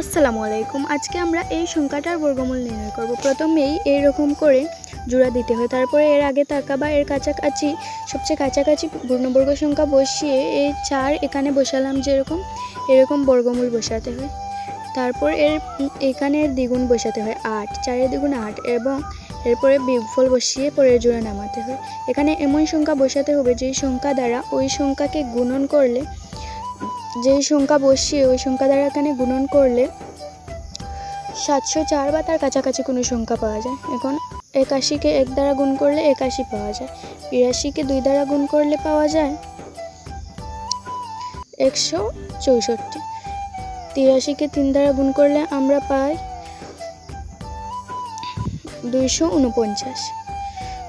আসসালামু আলাইকুম। আজকে আমরা এই সংখ্যাটার বর্গমূল নির্ণয় করব। প্রথমেই এইরকম করে জোড়া দিতে হয়। তারপরে এর আগে তাকা বা এর কাছাকাছি সবচেয়ে কাছাকাছি পূর্ণবর্গ সংখ্যা বসিয়ে এই চার এখানে বসালাম যেরকম, এরকম বর্গমূল বসাতে হয়। তারপর এর এখানে দ্বিগুণ বসাতে হয় আট চারের দ্বিগুণ আট এবং এরপরে বিগফল বসিয়ে পরের জোড়া নামাতে হয়। এখানে এমন সংখ্যা বসাতে হবে যেই সংখ্যা দ্বারা ওই সংখ্যাকে গুণন করলে যেই সংখ্যা বসিয়ে ওই সংখ্যা দ্বারা এখানে গুণন করলে সাতশো চার বা তার কাছাকাছি কোনো সংখ্যা পাওয়া যায়। এখন একাশিকে এক দ্বারা গুণ করলে একাশি পাওয়া যায়। বিরাশিকে দুই দ্বারা গুণ করলে পাওয়া যায় একশো চৌষট্টি। তিরাশিকে তিন দ্বারা গুণ করলে আমরা পাই দুইশো উনপঞ্চাশ।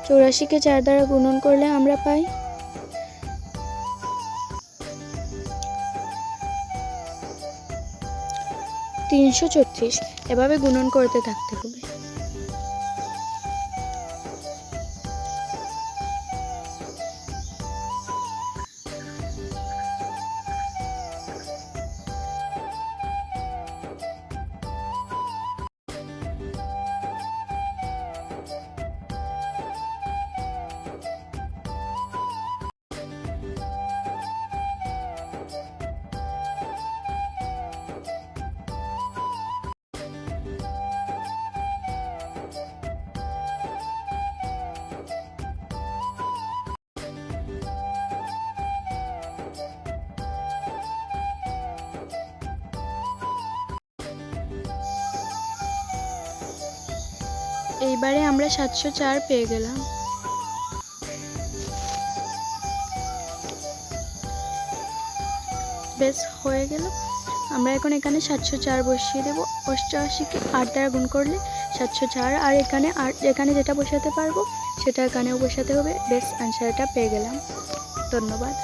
চৌরাশিকে চার দ্বারা গুণন করলে আমরা পাই তিনশো ছত্রিশ। এভাবে গুণন করতে থাকতে হবে। এইবারে আমরা সাতশো চার পেয়ে গেলাম। বেশ, হয়ে গেল। আমরা এখন এখানে সাতশো চার বসিয়ে দেবো। অষ্টআশিকে আট দ্বারা গুণ করলে সাতশো চার। আর এখানে আর এখানে যেটা বসাতে পারব, সেটা এখানেও বসাতে হবে। বেশ আনসারটা পেয়ে গেলাম। ধন্যবাদ।